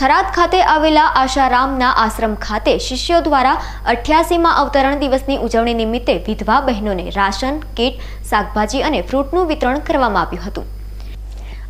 થરાદ ખાતે આવેલા આશારામના આશ્રમ ખાતે શિષ્યો દ્વારા અઠ્યાસીમાં અવતરણ દિવસની ઉજવણી નિમિત્તે વિધવા બહેનોને રાશન, કીટ, શાકભાજી અને ફ્રૂટનું વિતરણ કરવામાં આવ્યું હતું.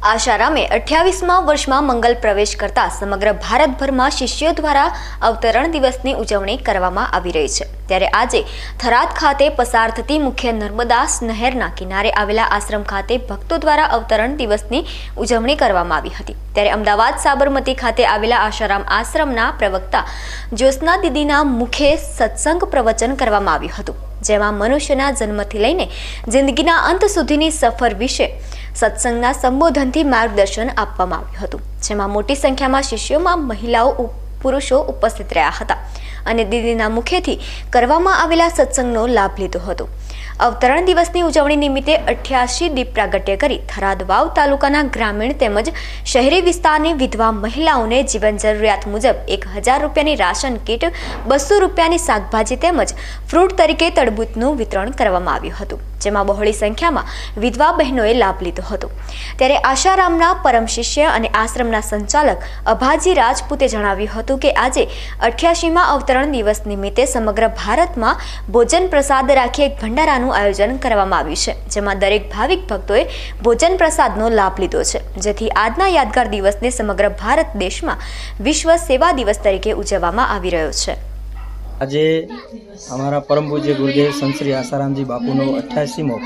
આશારામે અઠ્યાવીસમા વર્ષમાં મંગલ પ્રવેશ કરતા સમગ્ર ભારતભરમાં શિષ્યો દ્વારા અવતરણ દિવસની ઉજવણી કરવામાં આવી રહી છે. ત્યારે આજે થરાદ ખાતે પસાર થતી મુખ્ય નર્મદા નહેરના કિનારે આવેલા આશ્રમ ખાતે ભક્તો દ્વારા અવતરણ દિવસની ઉજવણી કરવામાં આવી હતી. ત્યારે અમદાવાદ સાબરમતી ખાતે આવેલા આશારામ આશ્રમના પ્રવક્તા જ્યોત્સના દીદીના મુખે સત્સંગ પ્રવચન કરવામાં આવ્યું હતું. જેમાં મનુષ્યના જન્મથી લઈને જિંદગીના અંત સુધીની સફર વિશે સત્સંગના સંબોધનથી માર્ગદર્શન આપવામાં આવ્યું હતું, જેમાં મોટી સંખ્યામાં શિષ્યોમાં મહિલાઓ પુરુષો ઉપસ્થિત રહ્યા હતા અને દીદીના મુખેથી કરવામાં આવેલા સત્સંગનો લાભ લીધો હતો. અવતરણ દિવસની ઉજવણી નિમિત્તે અઠ્યાસી દીપ પ્રાગટ્ય કરી થરાદ વાવ તાલુકાના ગ્રામીણ તેમજ શહેરી વિસ્તારની વિધવા મહિલાઓને જીવન જરૂરિયાત મુજબ એક હજાર રૂપિયાની રાશન કીટ, બસો રૂપિયાની શાકભાજી તેમજ ફ્રૂટ તરીકે તડબૂતનું વિતરણ કરવામાં આવ્યું હતું, જેમાં બહોળી સંખ્યામાં વિધવા બહેનોએ લાભ લીધો હતો. ત્યારે આશારામના પરમ શિષ્ય અને આશ્રમના સંચાલક અભાજી રાજપૂતે જણાવ્યું હતું કે આજે અઠ્યાસીમાં અવતરણ દિવસ નિમિત્તે સમગ્ર ભારતમાં ભોજન પ્રસાદ રાખી એક ભંડારાનું આયોજન કરવામાં આવ્યું છે, જેમાં દરેક ભાવિક ભક્તોએ ભોજન પ્રસાદનો લાભ લીધો છે. જેથી આજના યાદગાર દિવસને સમગ્ર ભારત દેશમાં વિશ્વ સેવા દિવસ તરીકે ઉજવવામાં આવી રહ્યો છે. આજે અમારા પરમ પૂજ્ય ગુરુદેવ સંત આસારામજી બાપુનો અઠ્યાસીમો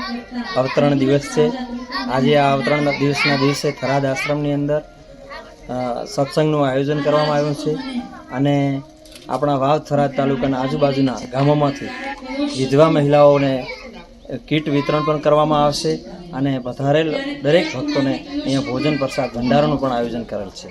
અવતરણ દિવસ છે. આજે આ અવતરણ દિવસના દિવસે થરાદ આશ્રમની અંદર સત્સંગનું આયોજન કરવામાં આવ્યું છે અને આપણા વાવ થરાદ તાલુકાના આજુબાજુના ગામોમાંથી વિધવા મહિલાઓને કીટ વિતરણ પણ કરવામાં આવશે અને વધારેલ દરેક ભક્તોને અહીંયા ભોજન પ્રસાદ ભંડારાનું પણ આયોજન કરેલ છે.